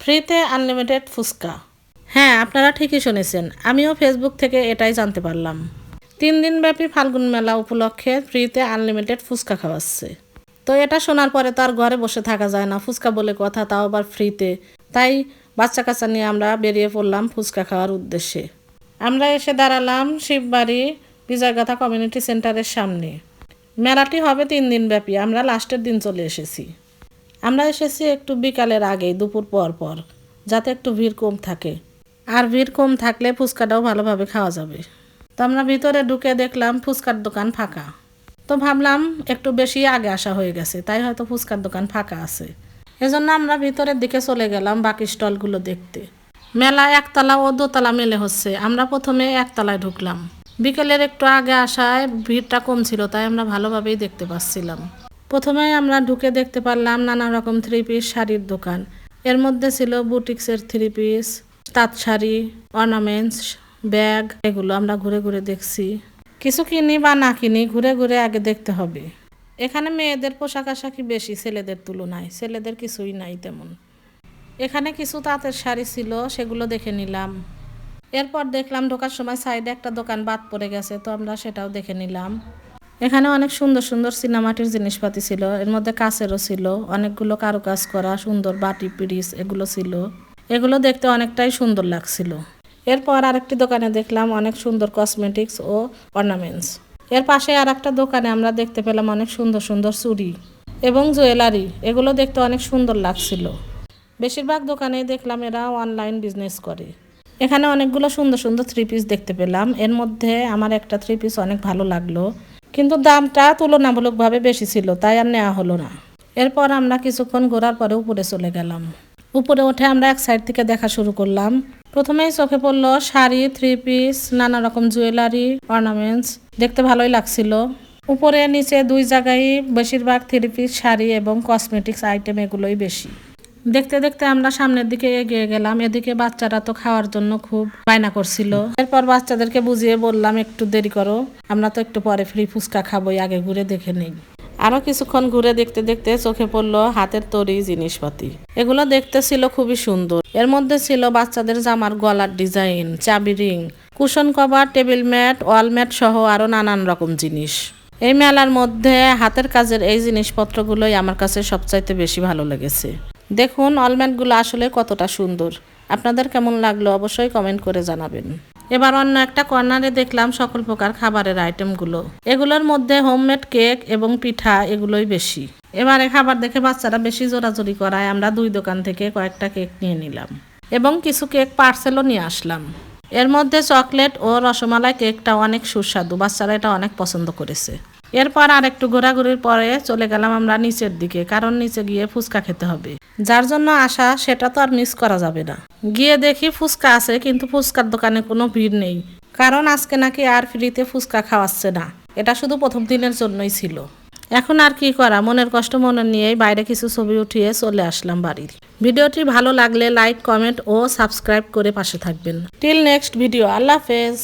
ফ্রিতে আনলিমিটেড ফুচকা। হ্যাঁ আপনারা ঠিকই শুনেছেন। আমিও ফেসবুক থেকে এটাই জানতে পারলাম। তিন দিনব্যাপী ফাল্গুন মেলা উপলক্ষে ফ্রিতে আনলিমিটেড ফুচকা খাওয়াচ্ছে। তো এটা শোনার পরে তো আর ঘরে বসে থাকা যায় না। ফুচকা বলে কথা, তাও আবার ফ্রিতে। তাই বাচ্চা কাচ্চা নিয়ে আমরা বেরিয়ে পড়লাম ফুচকা খাওয়ার উদ্দেশ্যে। আমরা এসে দাঁড়ালাম শিববাড়ি বিজয়গাথা কমিউনিটি সেন্টারের সামনে। মেলাটি হবে তিন দিন ব্যাপী আমরা লাস্টের দিন চলে এসেছি। আমরা এসেছি একটু বিকালের আগেই দুপুর পর পর, যাতে একটু ভিড় কম থাকে। আর ভিড় কম থাকলে ফুচকাটাও ভালোভাবে খাওয়া যাবে। তো আমরা ভিতরে ঢুকে দেখলাম ফুচকার দোকান ফাঁকা। তো ভাবলাম একটু বেশি আগে আসা হয়ে গেছে, তাই হয়তো ফুচকার দোকান ফাঁকা আছে। এজন্য আমরা ভিতরের দিকে চলে গেলাম বাকি স্টলগুলো দেখতে। মেলা একতলা ও দোতলা মেলে হচ্ছে। আমরা প্রথমে একতলায় ঢুকলাম। বিকেলের একটু আগে আসায় ভিড়টা কম ছিল, তাই আমরা ভালোভাবেই দেখতে পাচ্ছিলাম। প্রথমে আমরা ঢুকে দেখতে পারলাম নানা রকম থ্রি পিস শাড়ির দোকান। এর মধ্যে ছিল বুটিক্সের থ্রি পিস তাঁত শাড়ি অর্নামেন্টস ব্যাগ এগুলো আমরা ঘুরে ঘুরে দেখছি। কিছু কিনি বা না কিনি ঘুরে ঘুরে আগে দেখতে হবে। এখানে মেয়েদের পোশাক আশাকই বেশি, ছেলেদের তুলনায়। ছেলেদের কিছুই নাই তেমন। এখানে কিছু তাঁতের শাড়ি ছিল, সেগুলো দেখে নিলাম। এরপর দেখলাম ঢোকার সময় সাইডে একটা দোকান বাদ পড়ে গেছে, তো আমরা সেটাও দেখে নিলাম। এখানে অনেক সুন্দর সুন্দর সিনেমাটির জিনিসপাতি ছিল। এর মধ্যে কাছেরও ছিল। অনেকগুলো কারুকাজ করা, সুন্দর বাটি পিরিস এগুলো ছিল। এগুলো দেখতে অনেকটাই সুন্দর লাগছিল। এরপর আরেকটি দোকানে দেখলাম অনেক সুন্দর কসমেটিক্স ও অর্নামেন্টস এর পাশে আর একটা দোকানে আমরা দেখতে পেলাম অনেক সুন্দর সুন্দর চুড়ি এবং জুয়েলারি। এগুলো দেখতে অনেক সুন্দর লাগছিল। বেশিরভাগ দোকানেই দেখলাম এরা অনলাইন বিজনেস করে। এখানে অনেকগুলো সুন্দর সুন্দর থ্রি পিস দেখতে পেলাম। এর মধ্যে আমার একটা থ্রি পিস অনেক ভালো লাগল। কিন্তু দামটা তুলনামূলকভাবে বেশি ছিল, তাই আর নেওয়া হলো না। এরপর আমরা কিছুক্ষণ ঘোরার পরে উপরে চলে গেলাম। উপরে উঠে আমরা এক সাইড থেকে দেখা শুরু করলাম। প্রথমেই চোখে পড়ল শাড়ি থ্রি পিস নানা রকম জুয়েলারি অর্নামেন্টস দেখতে ভালোই লাগছিল। উপরে, নিচে দুই জায়গায় বেশিরভাগ থ্রি পিস শাড়ি এবং কসমেটিক্স আইটেম এগুলোই বেশি। দেখতে দেখতে আমরা সামনের দিকে এগিয়ে গেলাম। এদিকে বাচ্চারা তো খাওয়ার জন্য খুব বায়না করছিল। এরপর বাচ্চাদেরকে বুঝিয়ে বললাম, একটু দেরি করো, আমরা তো একটু পরে ফ্রি ফুচকা খাবোই, আগে ঘুরে দেখে নেই। আরও কিছুক্ষণ ঘুরে দেখতে দেখতে চোখে পড়ল হাতের তৈরি জিনিসপাতি। এগুলো দেখতে ছিল খুবই সুন্দর। এর মধ্যে ছিল বাচ্চাদের জামার গলার ডিজাইন, চাবি ring, cushion cover, table mat, wall mat সহ আরও নানান রকম জিনিস। এই মেলার মধ্যে হাতের কাজের এই জিনিসপত্রগুলোই আমার কাছে সবচাইতে বেশি ভালো লেগেছে। দেখুন অলম্যাটগুলো আসলে কতটা সুন্দর। আপনাদের কেমন লাগল অবশ্যই কমেন্ট করে জানাবেন। এবার অন্য একটা কর্নারে দেখলাম সকল প্রকার খাবারের আইটেমগুলো এগুলোর মধ্যে হোমমেড কেক এবং পিঠা এগুলোই বেশি। এবারে খাবার দেখে বাচ্চারা বেশি জোরাজোরি করায় আমরা দুই দোকান থেকে কয়েকটা কেক নিয়ে নিলাম এবং কিছু কেক পার্সেলও নিয়ে আসলাম। এর মধ্যে চকলেট ও রসমালাই কেকটা অনেক সুস্বাদু, বাচ্চারা এটা অনেক পছন্দ করেছে। এরপর আর একটু ঘোরাঘুরির পরে চলে গেলাম আমরা নিচের দিকে, কারণ নিচে গিয়ে ফুচকা খেতে হবে। যার জন্য আসা সেটা তো আর মিস করা যাবে না। গিয়ে দেখি ফুচকা আছে, কিন্তু ফুচকার দোকানে কোনো ভিড় নেই। কারণ আজকে নাকি আর ফ্রিতে ফুচকা খাওয়াচ্ছে না। এটা শুধু প্রথম দিনের জন্যই ছিল। এখন আর কি করা, মনের কষ্ট মনে নিয়েই বাইরে কিছু ছবি উঠিয়ে চলে আসলাম বাড়ির। ভিডিওটি ভালো লাগলে লাইক, কমেন্ট ও সাবস্ক্রাইব করে পাশে থাকবেন। টিল নেক্সট ভিডিও, আল্লাহ হাফেজ।